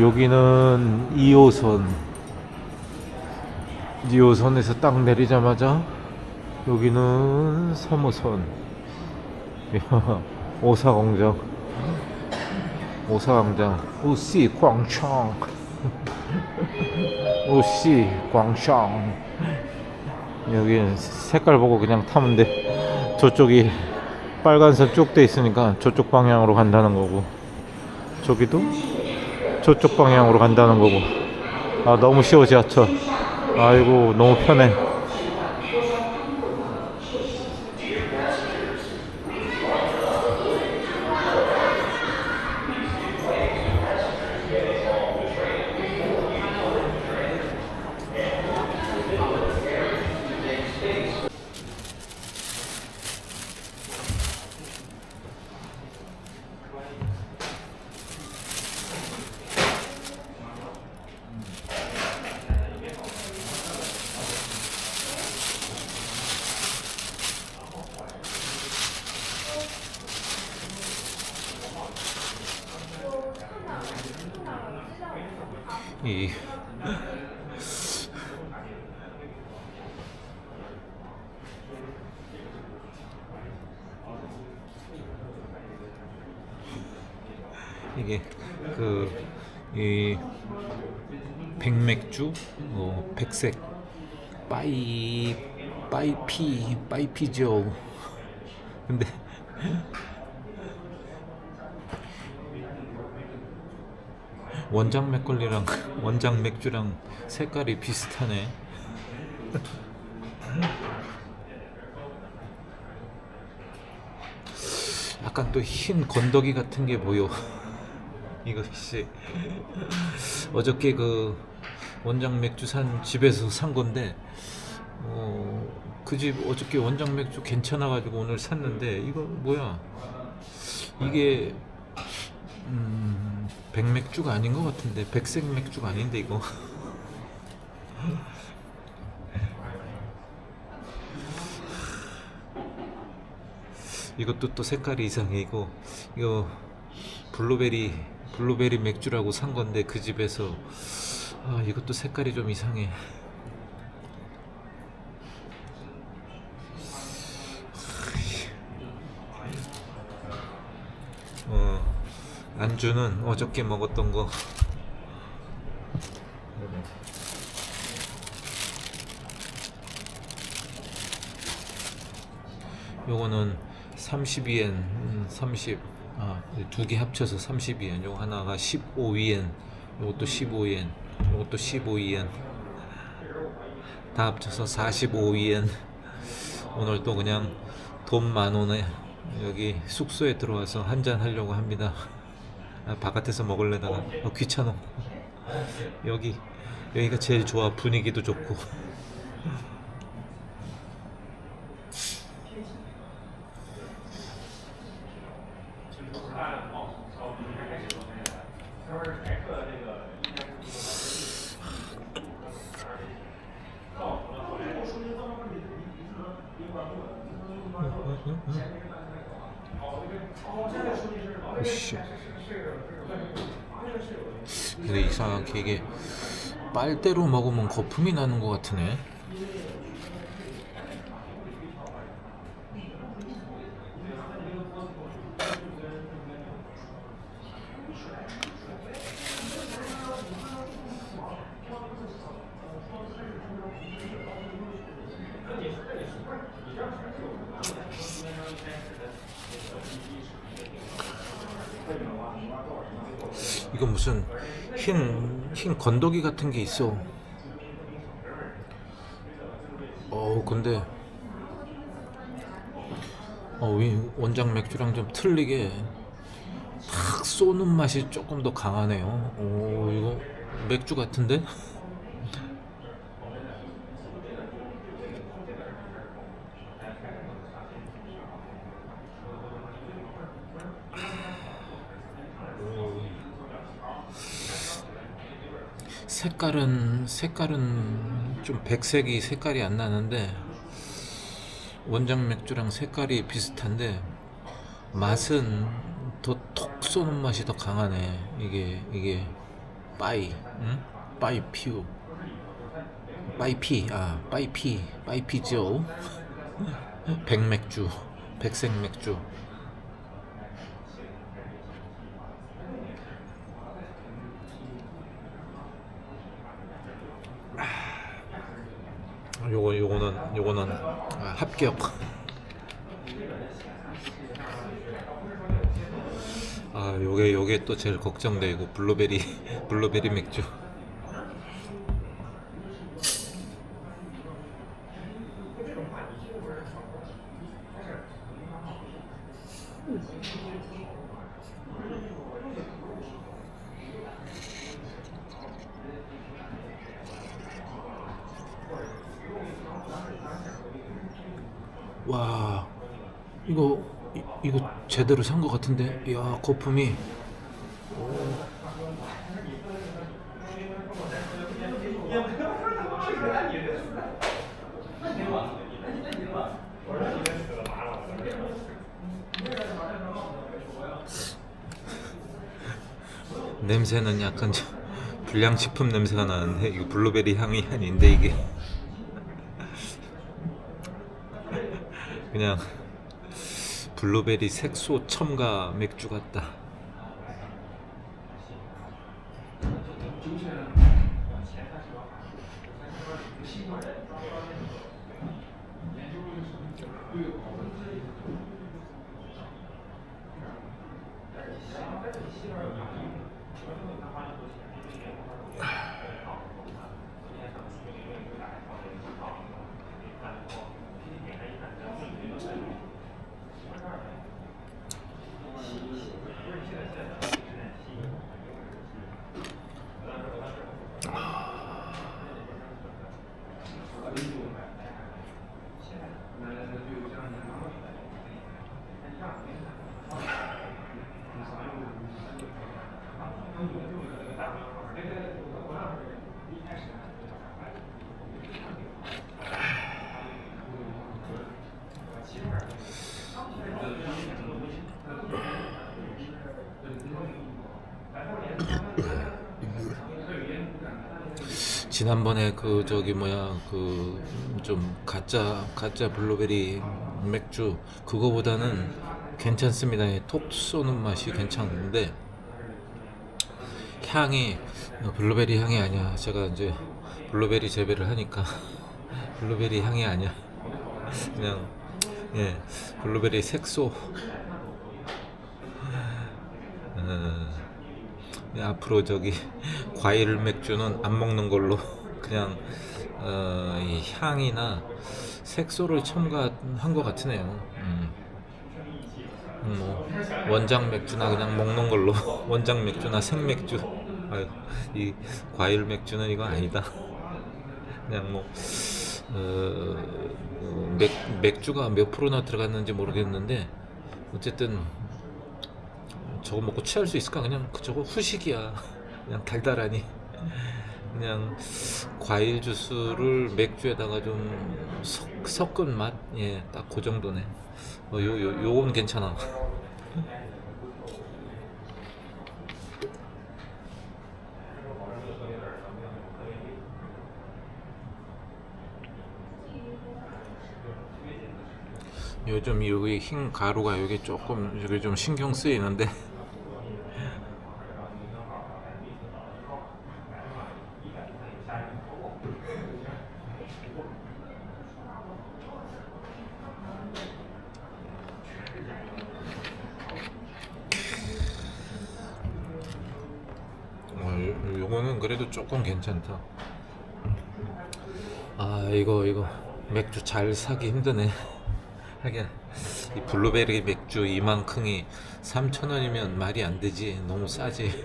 여기는 2호선. 2호선에서 딱 내리자마자 여기는 3호선. 오사광장. 오사광장. 우시 광창. 우시 광창. 여기 색깔 보고 그냥 타면 돼. 저쪽이 빨간색 쭉돼 있으니까 저쪽 방향으로 간다는 거고. 저기도 저쪽 방향으로 간다는 거고. 아 너무 쉬워 지하철. 아이고 너무 편해 이 이게 그 이 백맥주 뭐 백색 빠이 빠이피 빠이피죠. 근데 원장 맥걸리랑 원장 맥주랑 색깔이 비슷하네. 약간 또 흰 건더기 같은 게 보여. 이것이 어저께 그 원장 맥주 산 집에서 산 건데 어, 그 집 어저께 원장 맥주 괜찮아 가지고 오늘 샀는데 이거 뭐야? 이게 음, 백맥주가 아닌 것 같은데 백색 맥주가 아닌데 이거. 이것도 또 색깔이 이상해 이거. 이거 블루베리 블루베리 맥주라고 산 건데 그 집에서. 아 이것도 색깔이 좀 이상해 안주는 어저께 먹었던 거. 요거는 32엔, 음, 30, 아, 두 개 합쳐서 32엔. 요거 하나가 15위엔, 요것도 15엔, 요것도 15위엔. 다 합쳐서 45위엔. 오늘 또 그냥 돈 만 원에 여기 숙소에 들어와서 한잔 하려고 합니다. 아, 바깥에서 먹을래다가 어, 귀찮아. 여기 여기가 제일 좋아 분위기도 좋고. 근데 이상하게 이게 빨대로 먹으면 거품이 나는 것 같으네. 이거 무슨 흰, 흰 건더기 같은 게 있어. 어우, 근데, 어, 이 원장 맥주랑 좀 틀리게 탁 쏘는 맛이 조금 더 강하네요. 오, 이거 맥주 같은데? 색깔은 색깔은 좀 백색이 색깔이 안 나는데 원장 맥주랑 색깔이 비슷한데 맛은 더 톡 쏘는 맛이 더 강하네 이게 이게 빠이, 응? 빠이 퓨, 빠이 피, 아 빠이 피, 빠이 피죠. 백맥주, 백색 맥주. 요거 요거는 요거는 아, 합격. 아 요게 요게 또 제일 이거 블루베리 블루베리 맥주. 와 이거 이, 이거 제대로 산 것 같은데? 이야 거품이. 냄새는 약간 저 불량식품 냄새가 나는데 이거 블루베리 향이 아닌데 이게 그냥 블루베리 색소 첨가 맥주 같다. 지난번에 그 저기 뭐야 그 좀 가짜 가짜 블루베리 맥주 그거보다는 괜찮습니다. 톡 쏘는 맛이 괜찮은데 향이 어, 블루베리 향이 아니야. 제가 이제 블루베리 재배를 하니까 블루베리 향이 아니야. 그냥 예 블루베리 색소. 어, 예, 앞으로 저기 과일 맥주는 안 먹는 걸로 그냥 어, 이 향이나 색소를 첨가한 것 같으네요. 음. 음, 뭐 원장 맥주나 그냥 먹는 걸로 원장 맥주나 생맥주 아유, 이 과일 맥주는 이거 아니다. 그냥 뭐 어, 어, 맥, 맥주가 몇 프로나 들어갔는지 모르겠는데 어쨌든 저거 먹고 취할 수 있을까? 그냥 그 저거 후식이야. 그냥 달달하니. 그냥 과일 주스를 맥주에다가 좀 섞, 섞은 맛? 예, 딱 그 정도네. 어, 요, 요, 요건 괜찮아. 요즘 여기 흰 가루가 여기 조금 여기 좀 신경 쓰이는데 어, 요- 요거는 그래도 조금 괜찮다. 아 이거 이거 맥주 잘 사기 힘드네. 하긴 이 블루베리 맥주 이만큼이 3,000원이면 말이 안 되지. 너무 싸지.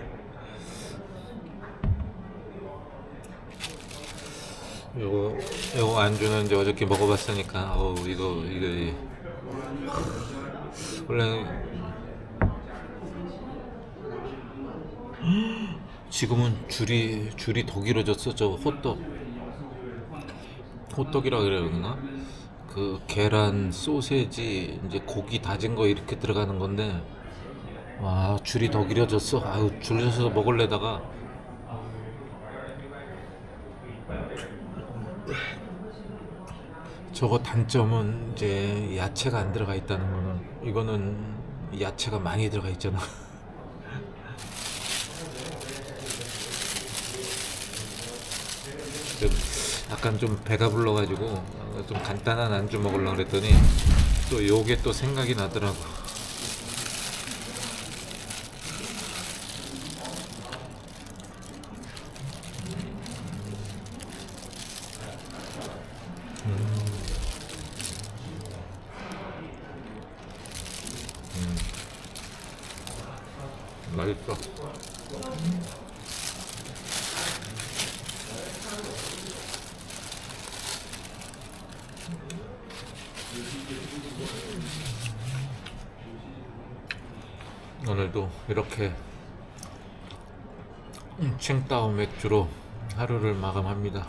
요거 요거 안주는 이제 어저께 먹어봤으니까 어우 이거 이거 이- 원래 지금은 줄이 줄이 더 길어졌어. 저 호떡. 호떡이라 그래야 되나? 그 계란 소세지 이제 고기 다진 거 이렇게 들어가는 건데 와 줄이 더 길어졌어. 아유 줄여서 먹을래다가. 저거 단점은 이제 야채가 안 들어가 있다는 거는 이거는 야채가 많이 들어가 있잖아. 좀 약간 좀 배가 불러가지고 어, 좀 간단한 안주 먹으려고 그랬더니 또 요게 또 생각이 나더라고. 맛있어. 오늘도 이렇게 칭따오 맥주로 하루를 마감합니다.